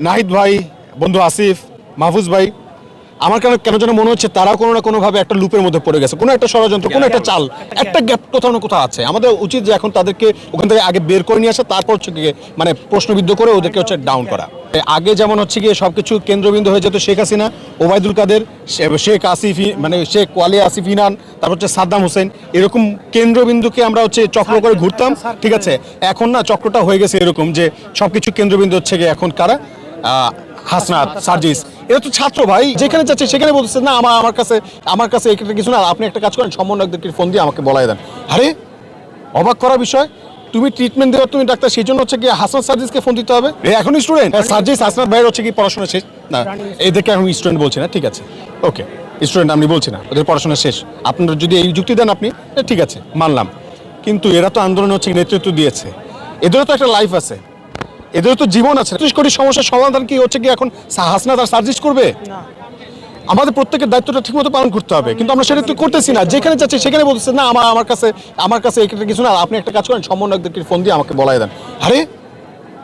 নাহিদ ভাই, বন্ধু আসিফ, মাহফুজ ভাই, আমার কেন কেন যেন মনে হচ্ছে তারা কোনো না কোনোভাবে একটা লুপের মধ্যে পড়ে গেছে। কোনো একটা ষড়যন্ত্র, কোনো একটা চাল, একটা গ্যাপ কোথাও না কোথাও আছে। আমাদের উচিত যে এখন তাদেরকে ওখান থেকে আগে বের করে নিয়ে আসা, তারপর হচ্ছে গিয়ে মানে প্রশ্নবিদ্ধ করে ওদেরকে হচ্ছে ডাউন করা। আগে যেমন হচ্ছে গিয়ে সব কিছু কেন্দ্রবিন্দু হয়ে যেত শেখ হাসিনা, ওবায়দুল কাদের শেখ আসিফ মানে শেখ ওয়ালি আসিফ ইনান, তারপর হচ্ছে সাদ্দাম হোসেন, এরকম কেন্দ্রবিন্দুকে আমরা হচ্ছে চক্র করে ঘুরতাম, ঠিক আছে? এখন না চক্রটা হয়ে গেছে এরকম যে সবকিছু কেন্দ্রবিন্দু হচ্ছে গিয়ে এখন কারা? হাসনাত সার্জিস এরা তো ছাত্র ভাই যেখানে যাচ্ছে সেখানে বলতেছে না আমার আমার কাছে আমার কাছে একটা কিছু না আপনি একটা কাজ করেন সমন্বয়কদেরকে ফোন দিয়ে আমাকে বলাই দেন। আরে অবাক করা বিষয় তুমি ট্রিটমেন্ট দেওয়ার তুমি ডাক্তার সেই জন্য হচ্ছে কি হাসান সার্জিসকে ফোন দিতে হবে? এ এখনই স্টুডেন্ট সার্জিস হাসনাত ভাইয়ের হচ্ছে কি পড়াশোনা শেষ? না এদেরকে আমি স্টুডেন্ট বলছি না ঠিক আছে। ওকে স্টুডেন্ট আমি বলছি না ওদের পড়াশোনা শেষ। আপনারা যদি এই যুক্তি দেন আপনি ঠিক আছে মানলাম। কিন্তু এরা তো আন্দোলন হচ্ছে নেতৃত্ব দিয়েছে। এদেরও তো একটা লাইফ আছে। এদেরও তো জীবন আছে। ত্রিশ কোটি সমস্যার সমাধান কি হচ্ছে কি এখন? হাসনাত আর সার্জিস করবে? আমাদের প্রত্যেকের দায়িত্বটা ঠিকমতো পালন করতে হবে। কিন্তু আমরা সেটা তো করতেছি না। যেখানে যাচ্ছে সেখানে বলতেছে না আমার আমার কাছে আমার কাছে একটা কিছু না। আপনি একটা কাজ করেন সমন্বয়কদেরকে ফোন দিয়ে আমাকে বলাই দেন। আরে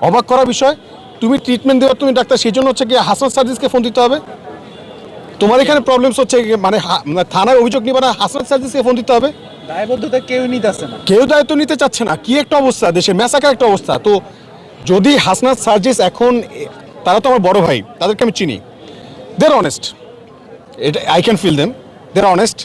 অবাক করা বিষয় তুমি ট্রিটমেন্ট দেওয়ার তুমি ডাক্তার সেই জন্য হচ্ছে কি হাসান সার্জিসকে ফোন দিতে হবে। তোমার এখানে প্রবলেমস হচ্ছে মানে মানে থানায় অভিযোগ নিবে না হাসান সার্জিসকে ফোন দিতে হবে? দায়বদ্ধতা কেউ নিতেছে না। কেউ দায়িত্ব নিতে চাচ্ছে না। কি একটা অবস্থা দেশে মেসাকার একটা অবস্থা। তো যদি হাসনাত সার্জিস এখন, তারা তো আমার বড় ভাই, তাদেরকে আমি চিনি। দের অনেস্ট এটা I can feel them they're honest